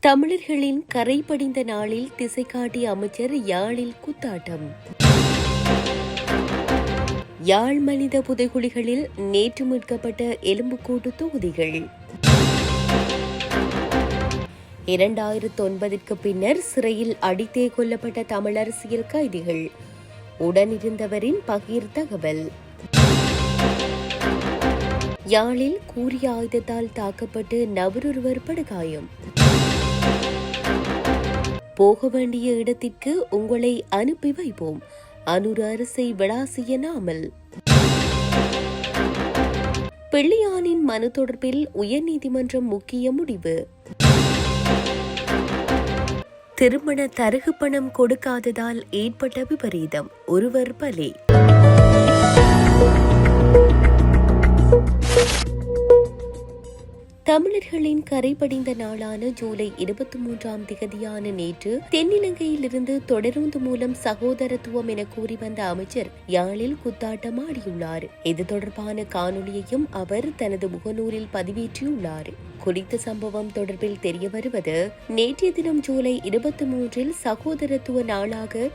தமிழர்களின் கரை படிந்த நாளில் திசை காட்டிய அமைச்சர் யாழில் குத்தாட்டம். யாழ் மனித புதைகுழிகளில் நேற்று மீட்கப்பட்ட எலும்புக்கூட்டு தொகுதிகள். இரண்டாயிரத்து ஒன்பதிற்கு பின்னர் சிறையில் அடித்தே கொல்லப்பட்ட தமிழ் அரசியல் கைதிகள். உடனிருந்தவரின் பகிர் தகவல். யாழில் கூறிய ஆயுதத்தால் தாக்கப்பட்டு நபரொருவர் படுகாயம். போக வேண்டிய இடத்திற்கு உங்களை அனுப்பி வைப்போம். அனுர அரசை விளாசிய நாமல். பிள்ளையானின் மனு தொடர்பில் உயர்நீதிமன்றம் முக்கிய முடிவு. திருமண தருகு பணம் கொடுக்காததால் ஏற்பட்ட விபரீதம். ஒருவர் பலி. தமிழர்களின் கரைபடிந்த நாளான ஜூலை இருபத்தி மூன்றாம் திகதியான நேற்று தென்னிலங்கையிலிருந்து தொடருந்து மூலம் சகோதரத்துவம் என கூறி வந்த அமைச்சர் யாழில் குத்தாட்டம் ஆடியுள்ளார். இது தொடர்பான காணொலியையும் அவர் தனது முகநூலில் பதிவேற்றியுள்ளார். குறித்த சம்பவம் தொடர்பில் தெரிய வருவது நேற்றைய தினம் ஜூலை இருபத்தி மூன்றில் சகோதரத்துவ நாளாக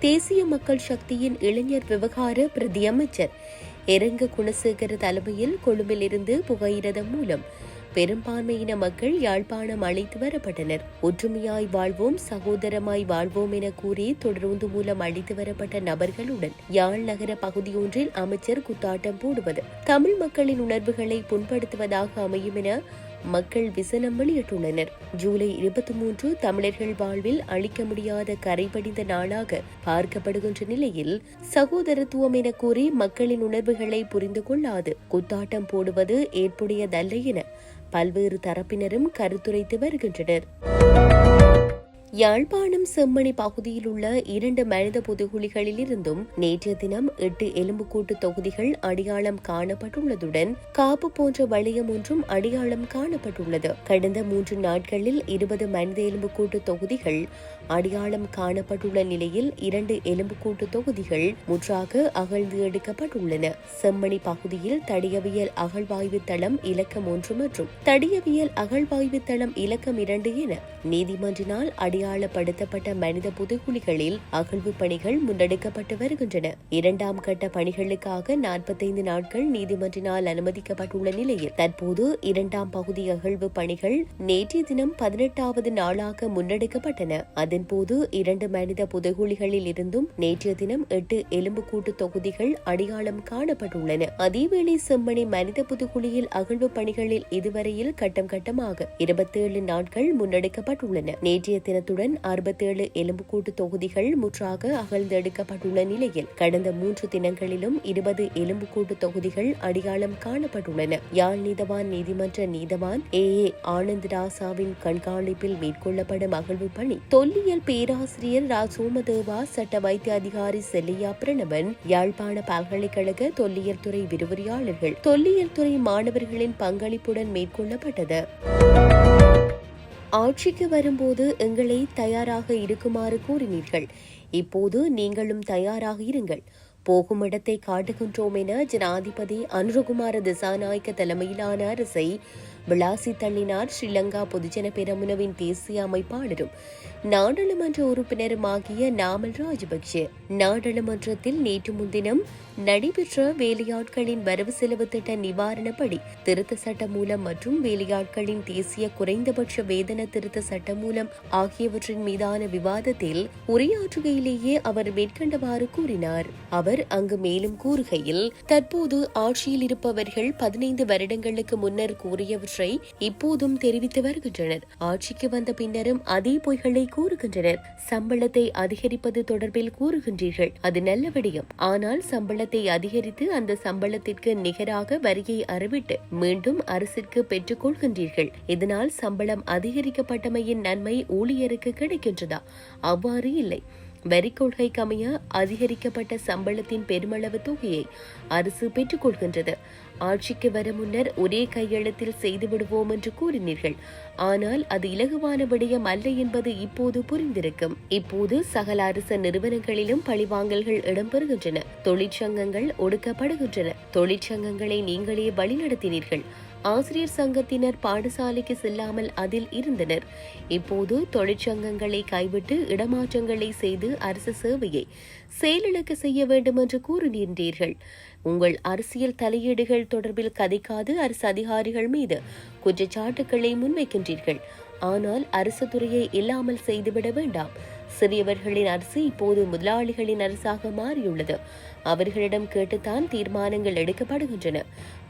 தேசிய மக்கள் சக்தியின் இளைஞர் விவகார பிரதி அமைச்சர் எரங்க குணசேகர தலைமையில் கொழும்பிலிருந்து புகையிரதம் மூலம் பெரும்பான்மையின மக்கள் யாழ்ப்பாணம் அழைத்து வரப்பட்டனர். ஒற்றுமையாய் வாழ்வோம் சகோதரமாய் வாழ்வோம் என கூறி தொடர்ந்து மூலம் அழைத்து வரப்பட்ட நபர்களுடன் யாழ் நகர பகுதியொன்றில் அமைச்சர் குத்தாட்டம் போடுவது. தமிழ் மக்களின் உணர்வுகளை புண்படுத்துவதாக அமையும் என மக்கள் விசனம் வெளியிட்டுள்ளனர். ஜூலை இருபத்தி மூன்று தமிழர்கள் வாழ்வில் அழிக்க முடியாத கரைபடிந்த நாளாக பார்க்கப்படுகின்ற நிலையில் சகோதரத்துவம் என கூறி மக்களின் உணர்வுகளை புரிந்து கொள்ளாது. குத்தாட்டம் போடுவது ஏற்புடையதல்ல என பல்வேறு தரப்பினரும் கருத்துரைத்து வருகின்றனர். யாழ்ப்பாணம் செம்மணி பகுதியில் உள்ள இரண்டு மனித புதுகுழிகளில் இருந்தும் நேற்றைய தினம் எட்டு எலும்புக்கூட்டு தொகுதிகள் அடையாளம் காணப்பட்டுள்ளதுடன் காப்பு போன்ற வளையம் ஒன்றும் அடையாளம் காணப்பட்டுள்ளது. கடந்த மூன்று நாட்களில் இருபது மனித எலும்புக்கூட்டு தொகுதிகள் அடையாளம் காணப்பட்டுள்ள நிலையில் இரண்டு எலும்புக்கூட்டு தொகுதிகள் முற்றாக அகழ்ந்து எடுக்கப்பட்டுள்ளன. செம்மணி பகுதியில் தடியவியல் அகழ்வாய்வு தளம் இலக்கம் ஒன்று மற்றும் தடியவியல் அகழ்வாய்வு தளம் இலக்கம் இரண்டு என நீதிமன்றினால் அடையாளப்படுத்தப்பட்ட மனித புதைக்குழிகளில் அகழ்வு பணிகள் முன்னெடுக்கப்பட்டு வருகின்றன. இரண்டாம் கட்ட பணிகளுக்காக நாற்பத்தைந்து நாட்கள் நீதிமன்றினால் அனுமதிக்கப்பட்டுள்ள நிலையில் தற்போது இரண்டாம் பகுதி அகழ்வு பணிகள் நேற்றைய தினம் பதினெட்டாவது நாளாக முன்னெடுக்கப்பட்டன. அதன்போது இரண்டு மனித புதைகுழிகளில் இருந்தும் நேற்றைய தினம் எட்டு எலும்புக்கூட்டு தொகுதிகள் அடையாளம் காணப்பட்டுள்ளன. அதேவேளை செம்மணி மனித புதுக்குழியில் அகழ்வு பணிகளில் இதுவரையில் கட்டம் கட்டமாக இருபத்தேழு நாட்கள் முன்னெடுக்கப்பட்டுள்ளன. நேற்றைய தினத்துடன் அறுபத்தேழு எலும்புக்கூட்டு தொகுதிகள் முற்றாக அகழ்ந்தெடுக்கப்பட்டுள்ள நிலையில் கடந்த மூன்று தினங்களிலும் இருபது எலும்புக்கூட்டு தொகுதிகள் அடையாளம் காணப்பட்டுள்ளன. யாழ் நீதவான் நீதிமன்ற நீதவான் ஏ. ஏ. ஆனந்த் ராசாவின் கண்காணிப்பில் மேற்கொள்ளப்படும் அகழ்வு பணி தொல்லியல் பேராசிரியர் ரா. சோமதேவா சட்ட வைத்திய அதிகாரி செல்லியா பிரணவன் யாழ்ப்பாண பல்கலைக்கழக தொல்லியல் துறை விரிவுரையாளர்கள் தொல்லியல் துறை மாணவர்களின் பங்களிப்புடன் மேற்கொள்ளப்பட்டது. ஆட்சிக்கு வரும்போது எங்களை தயாராக இருக்குமாறு கூறினீர்கள். இப்போது நீங்களும் தயாராக இருங்கள். போகும் இடத்தை காட்டுகின்றோம் என ஜனாதிபதி அனுரகுமார திசாநாயக்க தலைமையிலான அரசை விளாசி தள்ளினார் ஸ்ரீலங்கா பொதுஜன பெரமுனவின் தேசிய அமைப்பாளரும். நாடாளுமன்ற உறுப்பினருமாகிய நாமல் ராஜபக்ஷ நாடாளுமன்றத்தில் நேற்று முன்தினம் நடைபெற்ற வேலையாட்களின் வரவு செலவு திட்ட நிவாரணப்படி திருத்த சட்ட மூலம் மற்றும் வேலையாட்களின் தேசிய குறைந்தபட்ச வேதன திருத்த சட்ட மூலம் ஆகியவற்றின் மீதான விவாதத்தில் உரையாற்றுகையிலேயே அவர் மேற்கண்டவாறு கூறினார். அவர் அங்கு மேலும் கூறுகையில் தற்போது ஆட்சியில் இருப்பவர்கள் பதினைந்து வருடங்களுக்கு முன்னர் கூறியவற்றை இப்போதும் தெரிவித்து வருகின்றனர். ஆட்சிக்கு வந்த பின்னரும் அதே பொய்களை கூறுகின்றனர். சம்பளத்தை அதிகரிப்பது தொடர்பில் கூறுகின்றீர்கள். அது நல்ல விடயம். ஆனால் சம்பளத்தை அதிகரித்து அந்த சம்பளத்திற்கு நிகராக வரியை அறிவிட்டு மீண்டும் அரசிற்கு பெற்றுக் கொள்கின்றீர்கள். இதனால் சம்பளம் அதிகரிக்கப்பட்டமையின் நன்மை ஊழியருக்கு கிடைக்கின்றதா? அவ்வாறு இல்லை. வரி கொள்கைக்கமைய அதிகரிக்கப்பட்ட சம்பளத்தின் பெருமளவு தொகையை அரசு பெற்றுக் கொள்கின்றது. ஆட்சிக்கு வர முன்னர் ஒரே கையெழுத்தில் செய்துவிடுவோம் என்று கூறினீர்கள். ஆனால் அது இலகுவான விடயம் அல்ல என்பது இப்போது புரிந்திருக்கும். இப்போது சகல அரச நிறுவனங்களிலும் பழிவாங்கல்கள் இடம்பெறுகின்றன. தொழிற்சங்கங்கள் ஒடுக்கப்படுகின்றன. தொழிற்சங்கங்களை நீங்களே வழிநடத்தினீர்கள். ஆசிரியர் சங்கத்தினர் பாடசாலைக்கு செல்லாமல் அதில் இருந்தனர். இப்போது தொழிற்சங்கங்களை கைவிட்டு இடமாற்றங்களை செய்து அரசு சேவையை செயலிழக்க செய்ய வேண்டும் என்று கூறுகின்றீர்கள் உங்கள் அரசியல் தலையீடுகள் தொடர்பில் கதைக்காது அரசு அதிகாரிகள் மீது குற்றச்சாட்டுக்களை முன்வைக்கின்றீர்கள். ஆனால் அரசு துறையை இல்லாமல் செய்துவிட வேண்டாம். சிறியவர்களின் அரசு இப்போது முதலாளிகளின் அரசாக மாறியுள்ளது. அவர்களிடம் கேட்டுத்தான் தீர்மானங்கள் எடுக்கப்படுகின்றன.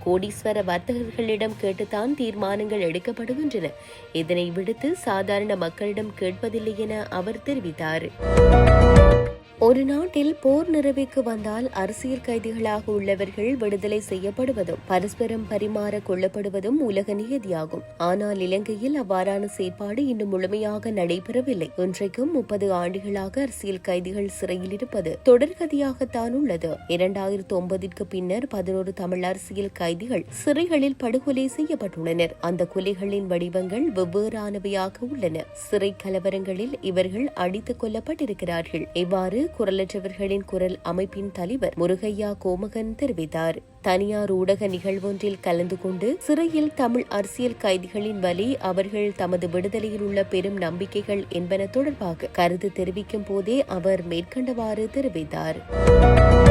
கோடீஸ்வர வர்த்தகர்களிடம் கேட்டுத்தான் தீர்மானங்கள் எடுக்கப்படுகின்றன. இதனை விடுத்து சாதாரண மக்களிடம் கேட்பதில்லை என அவர் தெரிவித்தார். ஒரு நாட்டில் போர் நிறைவுக்கு வந்தால் அரசியல் கைதிகளாக உள்ளவர்கள் விடுதலை செய்யப்படுவதும் பரஸ்பரம் பரிமாற கொள்ளப்படுவதும் உலக நியதியாகும் ஆனால் இலங்கையில் அவ்வாறான செயற்பாடு இன்னும் முழுமையாக நடைபெறவில்லை. இன்றைக்கும் முப்பது ஆண்டுகளாக அரசியல் கைதிகள் சிறையில் இருப்பது தொடர்கதியாகத்தான் உள்ளது. இரண்டாயிரத்தி ஒன்பதிற்கு பின்னர் பதினோரு தமிழ் அரசியல் கைதிகள் சிறைகளில் படுகொலை செய்யப்பட்டுள்ளனர். அந்த கொலைகளின் வடிவங்கள் வெவ்வேறானவையாக உள்ளன. சிறை கலவரங்களில் இவர்கள் அடித்துக் கொல்லப்பட்டிருக்கிறார்கள். இவ்வாறு குரலற்றவர்களின் குரல் அமைப்பின் தலைவர் முருகையா கோமகன் தெரிவித்தார். தனியார் ஊடக நிகழ்வொன்றில் கலந்து கொண்டு சிறையில் தமிழ் அரசியல் கைதிகளின் வலி அவர்கள் தமது விடுதலையில் உள்ள பெரும் நம்பிக்கைகள் என்பன தொடர்பாக கருத்து தெரிவிக்கும் போதே அவர் மேற்கண்டவாறு தெரிவித்தார்.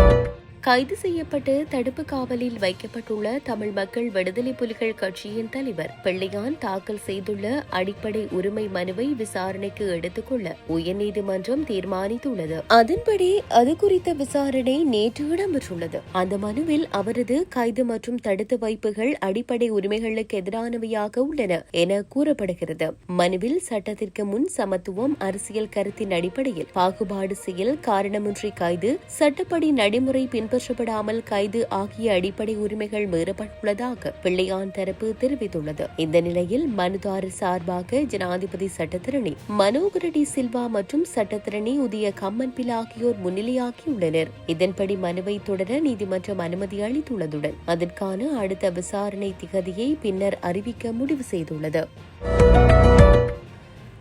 கைது செய்யப்பட்டு தடுப்பு காவலில் வைக்கப்பட்டுள்ள தமிழ் மக்கள் விடுதலை புலிகள் கட்சியின் தலைவர் பிள்ளையான் தாக்கல் செய்துள்ள அடிப்படை உரிமை மனுவை விசாரணைக்கு எடுத்துக்கொள்ள உயர்நீதிமன்றம் தீர்மானித்துள்ளது. அதன்படி அது குறித்த விசாரணை நேற்று இடம்பெற்றுள்ளது. அந்த மனுவில் அவரது கைது மற்றும் தடுத்து வைப்புகள் அடிப்படை உரிமைகளுக்கு எதிரானவையாக உள்ளன என கூறப்படுகிறது. மனுவில் சட்டத்திற்கு முன் சமத்துவம் அரசியல் கருத்தின் அடிப்படையில் பாகுபாடு செயல் காரணமின்றி கைது சட்டப்படி நடைமுறை பின் பின்பற்றப்படாமல் கைது ஆகிய அடிப்படை உரிமைகள் மீறப்பட்டுள்ளதாக பிள்ளையான் தரப்பு தெரிவித்துள்ளது. இந்த நிலையில் மனுதாரர் சார்பாக ஜனாதிபதி சட்டத்திரணி மனோகரடி சில்வா மற்றும் சட்டத்திரணி உதய கம்மன் பில் ஆகியோர் முன்னிலையாகியுள்ளனர். இதன்படி மனுவை தொடர நீதிமன்றம் அனுமதி அளித்துள்ளதுடன் அதற்கான அடுத்த விசாரணை திகதியை பின்னர் அறிவிக்க முடிவு செய்துள்ளது.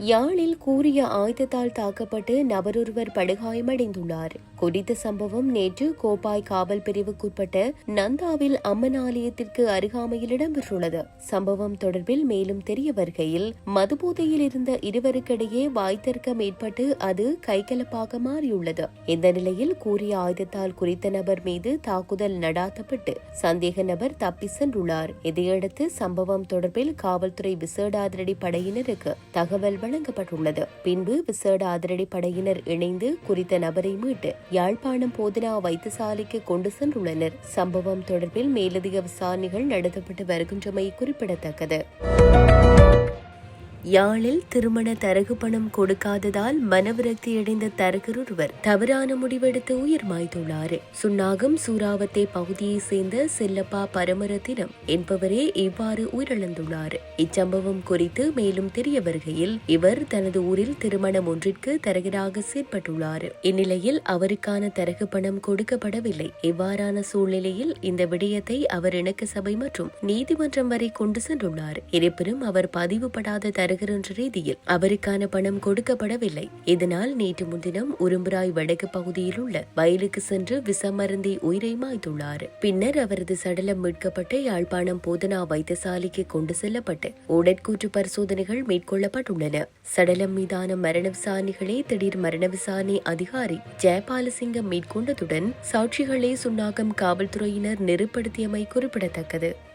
யாழில் கூறிய ஆயுதத்தால் தாக்கப்பட்டு நபரொருவர் படுகாயமடைந்துள்ளார். குறித்த சம்பவம் நேற்று கோப்பாய் காவல் பிரிவுக்குட்பட்ட நந்தாவில் அம்மன் ஆலயத்திற்கு அருகாமையில் இடம்பெற்றுள்ளது. சம்பவம் தொடர்பில் மேலும் தெரிய வருகையில் மதுபோதையில் இருந்த இருவருக்கிடையே வாய்த்தர்க்கம் ஏற்பட்டு அது கைகலப்பாக மாறியுள்ளது. இந்த நிலையில் கூறிய ஆயுதத்தால் குறித்த நபர் மீது தாக்குதல் நடாத்தப்பட்டு சந்தேக நபர் தப்பி சென்றுள்ளார். இதையடுத்து சம்பவம் தொடர்பில் காவல்துறை விசேட அதிரடி படையினருக்கு தகவல் வழங்கப்பட்டுள்ளது. பின்பு விசேட அதிரடி படையினர் இணைந்து குறித்த நபரை மீட்டு யாழ்ப்பாணம் போதனா வைத்தியசாலைக்கு கொண்டு சென்றுள்ளனர். சம்பவம் தொடர்பில் மேலதிக விசாரணைகள் நடத்தப்பட்டு வருகின்றமை குறிப்பிடத்தக்கது. யாழில் திருமண தரகு பணம் கொடுக்காததால் மனவிரக்தியடைந்த தரகர் ஒருவர் தவறான முடிவெடுத்து உயிர் மாய்த்துள்ளார் சுன்னாகம் சூறாவத்தை பகுதியைச் சேர்ந்த செல்லப்பா பரமரத்தினம் என்பவரே இவ்வாறு உயிரிழந்துள்ளார் இச்சம்பவம் குறித்து மேலும் தெரிய வருகையில் இவர் தனது ஊரில் திருமணம் ஒன்றிற்கு தரகராக செயற்பட்டுள்ளார் இந்நிலையில் அவருக்கான தரகு பணம் கொடுக்கப்படவில்லை. இவ்வாறான சூழ்நிலையில் இந்த விடயத்தை அவர் இணக்க சபை மற்றும் நீதிமன்றம் வரை கொண்டு சென்றுள்ளார். இருப்பினும் அவர் பதிவுபடாத வருகின்ற ரீதியில் அவருக்கான பணம் கொடுக்கப்படவில்லை. இதனால் நேற்று முன்தினம் உரும்புராய் வடக்கு பகுதியில் உள்ள வயலுக்கு சென்று விசமருந்தி உயிரை மாய்த்துள்ளார் பின்னர் அவரது சடலம் மீட்கப்பட்டு யாழ்ப்பாணம் போதனா வைத்தியசாலைக்கு கொண்டு செல்லப்பட்டு உடற்கூற்று பரிசோதனைகள் மேற்கொள்ளப்பட்டுள்ளன. சடலம் மீதான மரண விசாரணைகளை திடீர் மரண விசாரணை அதிகாரி ஜெயபாலசிங்கம் மேற்கொண்டதுடன் சாட்சிகளை சுன்னாகம் காவல்துறையினர் நெருப்படுத்தியமை குறிப்பிடத்தக்கது.